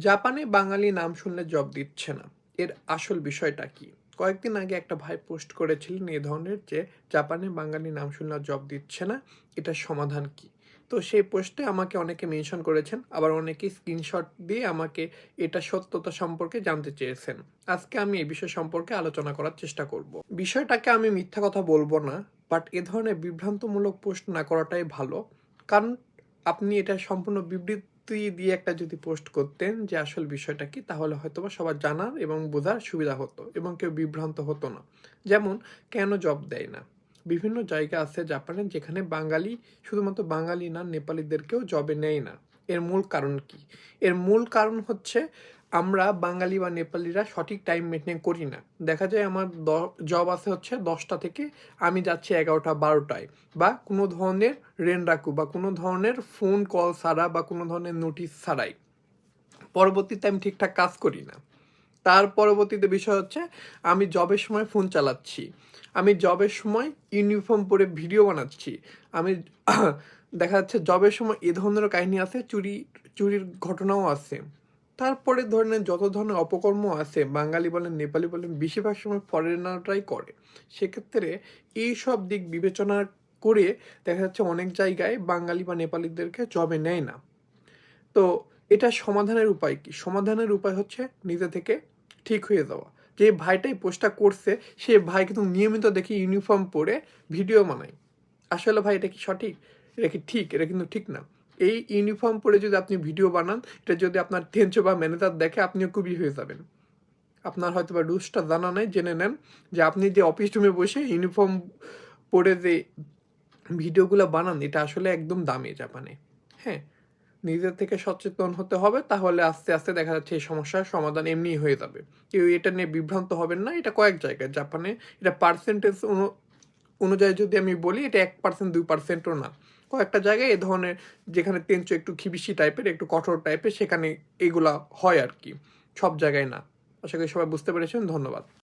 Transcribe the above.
জাপানে বাঙালি নাম শুনলে জব দিচ্ছে না। এর আসল বিষয়টা কি? কয়েকদিন আগে একটা ভাই পোস্ট করেছিলেন এ ধরনের যে, জাপানে বাঙালি নাম শুনলে জব দিচ্ছে না, এটার সমাধান কি? তো সেই পোস্টে আমাকে অনেকে মেনশন করেছেন, আবার অনেকে স্ক্রিনশট দিয়ে আমাকে এটা সত্যতা সম্পর্কে জানতে চেয়েছেন। আজকে আমি এই বিষয় সম্পর্কে আলোচনা করার চেষ্টা করব। বিষয়টাকে আমি মিথ্যা কথা বলব না, বাট এ ধরনের বিভ্রান্তমূলক পোস্ট না করাটাই ভালো। কারণ আপনি এটা সম্পূর্ণ বিবৃতি দিয়ে একটা যদি পোস্ট করতেন যে আসল বিষয়টা কি, তাহলে হয়তো বা সবার জানার এবং বোঝার সুবিধা হতো এবং কেউ বিভ্রান্ত হতো না। যেমন, কেন জব দেয় না? বিভিন্ন জায়গা আছে জাপানে যেখানে বাঙালি, শুধুমাত্র বাঙালি না, নেপালিদেরকেও জবে নেয় না। এর মূল কারণ কি? এর মূল কারণ হচ্ছে আমরা বাঙালি বা নেপালিরা সঠিক টাইম মেনটেন করি না। দেখা যায় আমার জব আছে হচ্ছে দশটা থেকে আমি যাচ্ছি এগারোটা, বারোটায় বা কোনো ধরনের রেন রাখু বা কোনো ধরনের ফোন কল ছাড়া বা কোনো ধরনের নোটিশ ছাড়াই। পরবর্তীতে আমি ঠিকঠাক কাজ করি না। তার পরবর্তীতে বিষয় হচ্ছে, আমি জবের সময় ফোন চালাচ্ছি। আমি জবের সময় ইউনিফর্ম পরে ভিডিও বানাচ্ছি। আমি দেখা যাচ্ছে জবের সময় এ ধরনের কাহিনী আছে, চুরি, চুরির ঘটনাও আছে। তারপরে ধরনের যত ধরনের অপকর্ম আছে, বাঙালি বলেন, নেপালি বলেন, বেশিরভাগ সময় ফরেনাররাই করে। সেক্ষেত্রে এই সব দিক বিবেচনা করে দেখা যাচ্ছে অনেক জায়গায় বাঙালি বা নেপালিদেরকে জবে নেয় না। তো এটা সমাধানের উপায় কি? সমাধানের উপায় হচ্ছে নিজে থেকে ঠিক হয়ে যাওয়া। যে ভাইটাই পোস্টটা করছে, সে ভাই কিন্তু নিয়মিত দেখি ইউনিফর্ম পরে ভিডিও বানায়। আসলে ভাই, এটা কি সঠিক? এটা কি ঠিক? এটা কিন্তু ঠিক না। এই ইউনিফর্ম পরে যদি আপনি ভিডিও বানান, এটা যদি আপনার টেনচো বা ম্যানেজার দেখে, আপনিও খুবই হয়ে যাবেন। আপনার হয়তো বা রুলসটা জানা নাই, জেনে নেন যে আপনি যে অফিস রুমে বসে ইউনিফর্ম পরে যে ভিডিওগুলো বানান, এটা আসলে একদম দামি জাপানে। হ্যাঁ? নিজের থেকে সচেতন হতে হবে, তাহলে আস্তে আস্তে দেখা যাচ্ছে এই সমস্যার সমাধান এমনি হয়ে যাবে। কেউ এটা নিয়ে বিভ্রান্ত হবেন না, এটা কয়েক জায়গায়। জাপানে এটা পার্সেন্টেজ অনুযায়ী যদি আমি বলি, এটা এক পার্সেন্ট দুই পার্সেন্টও না। কয়েকটা জায়গায় এ ধরনের যেখানে তেঞ্চু একটু খিবিসি টাইপের, একটু কঠোর টাইপের, সেখানে এগুলা হয় আর কি। সব জায়গায় না। আশা করি সবাই বুঝতে পেরেছেন, ধন্যবাদ।